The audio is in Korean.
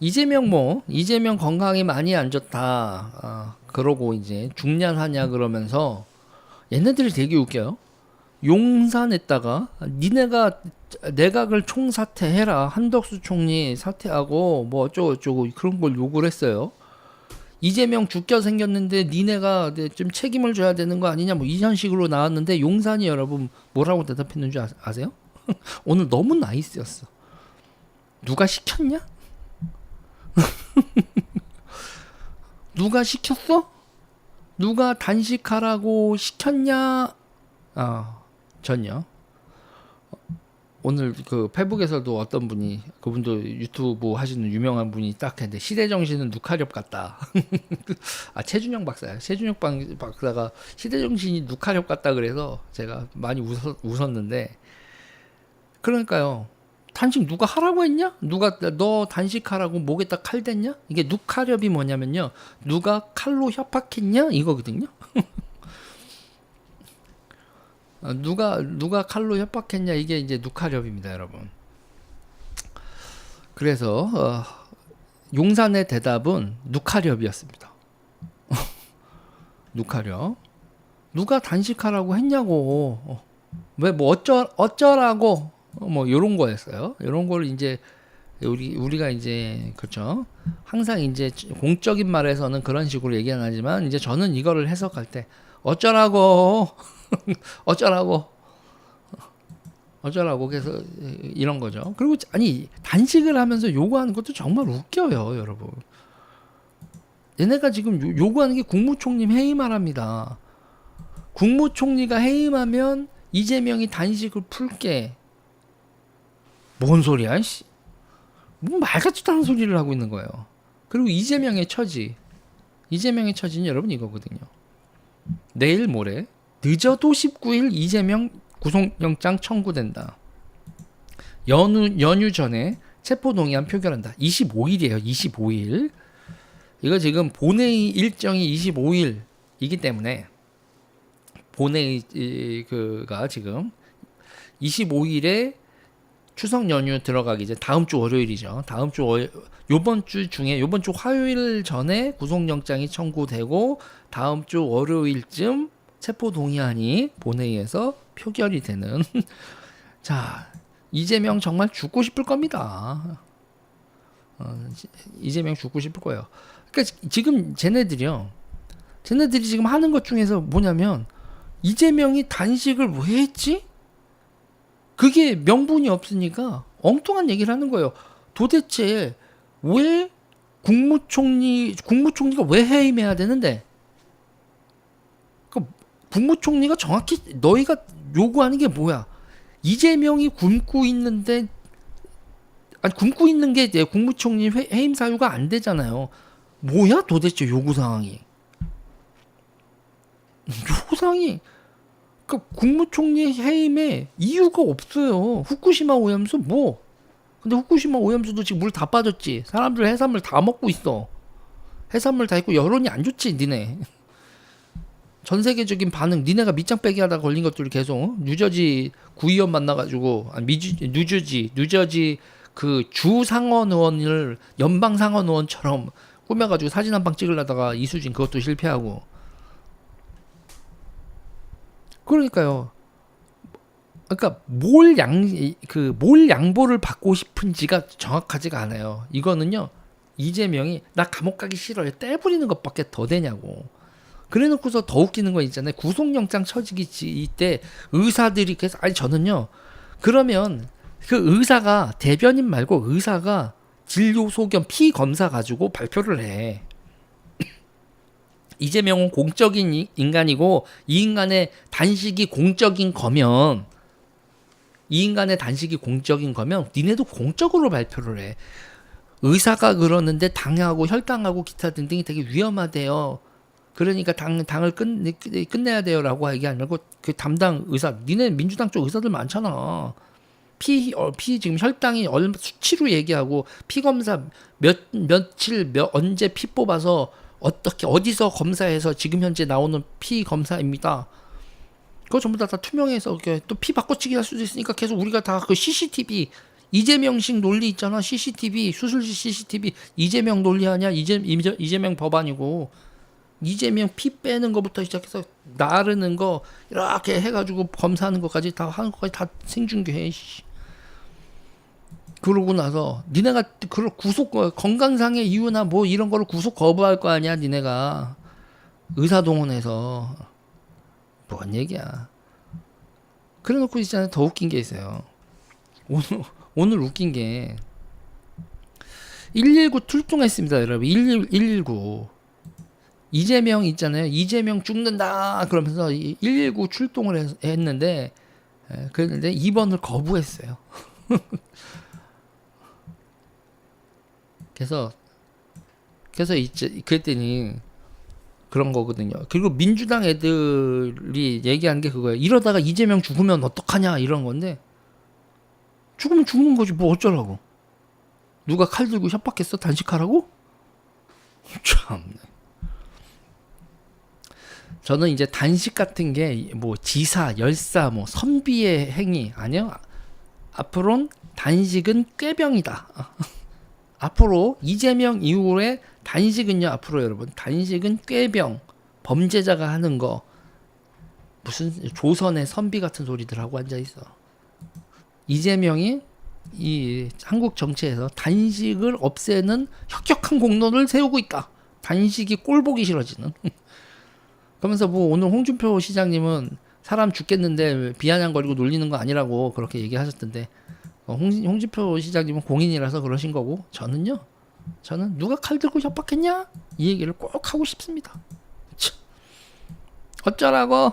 이재명 뭐 이재명 건강이 많이 안 좋다. 아, 그러고 이제 중년하냐 그러면서 얘네들이 되게 웃겨요. 용산에다가 니네가 내각을 총사퇴해라 한덕수 총리 사퇴하고 뭐 어쩌고 저쩌고 그런 걸 요구를 했어요. 이재명 죽겨 생겼는데 니네가 네, 좀 책임을 져야 되는 거 아니냐 뭐 이런 식으로 나왔는데 용산이 여러분 뭐라고 대답했는 줄 아- 아세요? 오늘 너무 나이스였어. 누가 시켰냐? 누가 시켰어? 누가 단식하라고 시켰냐? 아, 전요. 오늘 그 페북에서도 어떤 분이 그분도 유튜브 하시는 유명한 분이 딱 했는데 시대 정신은 누카렵 같다. 아 최준영 박사야. 최준영 박- 박사가 시대 정신이 누카렵 같다 그래서 제가 많이 웃었, 웃었는데 그러니까요. 단식 누가 하라고 했냐? 누가 너 단식하라고 목에다 칼 댔냐? 이게 누카렵이 뭐냐면요. 누가 칼로 협박했냐? 이거거든요. 아, 누가 누가 칼로 협박했냐? 이게 이제 누카렵입니다, 여러분. 그래서 어, 용산의 대답은 누카렵이었습니다. 누카렵. 누가 단식하라고 했냐고. 왜뭐 어쩌 어쩌라고 어, 뭐 요런 거였어요. 요런 걸 이제 우리 우리가 이제 그렇죠. 항상 이제 공적인 말에서는 그런 식으로 얘기 안 하지만 이제 저는 이거를 해석할 때 어쩌라고 어쩌라고 어쩌라고 그래서 이런 거죠. 그리고 아니 단식을 하면서 요구하는 것도 정말 웃겨요, 여러분. 얘네가 지금 요- 요구하는 게 국무총리 해임하랍니다. 국무총리가 해임하면 이재명이 단식을 풀게. 뭔 소리야, 씨. 뭐말 같지도 않은 소리를 하고 있는 거예요. 그리고 이재명의 처지. 이재명의 처지는 여러분 이거거든요. 내일 모레 늦어도 19일 이재명 구속영장 청구된다. 연휴 연휴 전에 체포 동의안 표결한다. 25일이에요. 25일. 이거 지금 본회의 일정이 25일이기 때문에 본회의 이, 그가 지금 25일에 추석 연휴 들어가기 이제 다음 주 월요일이죠. 다음 주 월, 요번 주 중에 요번 주 화요일 전에 구속영장이 청구되고 다음 주 월요일쯤 체포 동의안이 본회의에서 표결이 되는 자 이재명 정말 죽고 싶을 겁니다. 어, 지- 이재명 죽고 싶을 거예요. 그러니까 지- 지금 쟤네들이요. 쟤네들이 지금 하는 것 중에서 뭐냐면 이재명이 단식을 왜 했지? 그게 명분이 없으니까 엉뚱한 얘기를 하는 거예요. 도대체 왜 국무총리 국무총리가 왜 해임해야 되는데? 그 국무총리가 정확히 너희가 요구하는 게 뭐야? 이재명이 굶고 있는데 아니 굶고 있는 게 이제 국무총리 회- 해임 사유가 안 되잖아요. 뭐야 도대체 요구 사항이? 요구 사항이 그 국무총리 해임에 이유가 없어요. 후쿠시마 오염수 뭐? 근데 후쿠시마 오염수도 지금 물 다 빠졌지. 사람들 해산물 다 먹고 있어. 해산물 다 있고 여론이 안 좋지, 니네. 전 세계적인 반응, 니네가 밑장 빼기 하다 걸린 것들 계속 뉴저지 구의원 만나가지고 아, 미주 뉴저지 뉴저지 그 주 상원 의원을 연방 상원 의원처럼 꾸며가지고 사진 한 방 찍으려다가 이수진 그것도 실패하고 그러니까요. 그러니까 뭘 양 그 뭘 양보를 받고 싶은지가 정확하지가 않아요. 이거는요. 이재명이 나 감옥 가기 싫어요. 떼부리는 것밖에 더 되냐고. 그래놓고서 더 웃기는 거 있잖아요. 구속영장 처지기 지- 이때 의사들이 그래서 아니 저는요. 그러면 그 의사가 대변인 말고 의사가 진료 소견 피 검사 가지고 발표를 해. 이재명은 공적인 이- 인간이고 이 인간의 단식이 공적인 거면 이 인간의 단식이 공적인 거면 니네도 공적으로 발표를 해. 의사가 그러는데 당하고 혈당하고 기타 등등이 되게 위험하대요. 그러니까 당 당을 끝 끝내야 돼요라고 얘기 안 말고 그 담당 의사 니네 민주당 쪽 의사들 많잖아. 피, 어, 피 지금 혈당이 얼마 수치로 얘기하고 피 검사 몇 며칠 몇 언제 피 뽑아서 어떻게 어디서 검사해서 지금 현재 나오는 피 검사입니다. 그거 전부 다, 다 투명해서 또 피 바꿔치기 할 수도 있으니까 계속 우리가 다 그 CCTV 이재명식 논리 있잖아. CCTV 수술실 CCTV 이재명 논리 아니야? 이재 이재- 이재명 법안이고 이재명 피 빼는 거부터 시작해서 나르는 거 이렇게 해가지고 검사하는 것까지 다 하는 것까지 다 생중계해. 씨. 그러고 나서 니네가 그걸 구속 건강상의 이유나 뭐 이런 거를 구속 거부할 거 아니야 니네가. 의사 동원해서. 뭔 얘기야. 그래놓고 있잖아요 더 웃긴 게 있어요. 오늘 오늘 웃긴 게 119 출동했습니다 여러분. 119 119 이재명 있잖아요. 이재명 죽는다 그러면서 이119 출동을 했- 했는데 에, 그랬는데 2번을 거부했어요 그래서 그래서 이제 그랬더니 그런 거거든요. 그리고 민주당 애들이 얘기한 게 그거예요. 이러다가 이재명 죽으면 어떡하냐 이런 건데 죽으면 죽는 거지 뭐 어쩌라고. 누가 칼 들고 협박했어 단식하라고? 참. 저는 이제 단식 같은 게 뭐 지사, 열사, 뭐 선비의 행위 아니요. 앞으로는 단식은 꾀병이다. 앞으로 이재명 이후에 단식은요 앞으로 여러분 단식은 꾀병 범죄자가 하는 거 무슨 조선의 선비 같은 소리들 하고 앉아 있어. 이재명이 이 한국 정치에서 단식을 없애는 혁혁한 공로를 세우고 있다. 단식이 꼴 보기 싫어지는. 그러면서 뭐 오늘 홍준표 시장님은 사람 죽겠는데 비아냥거리고 놀리는 거 아니라고 그렇게 얘기하셨던데 어, 홍, 홍준표 시장님은 공인이라서 그러신 거고 저는요 저는 누가 칼 들고 협박했냐? 이 얘기를 꼭 하고 싶습니다. 참. 어쩌라고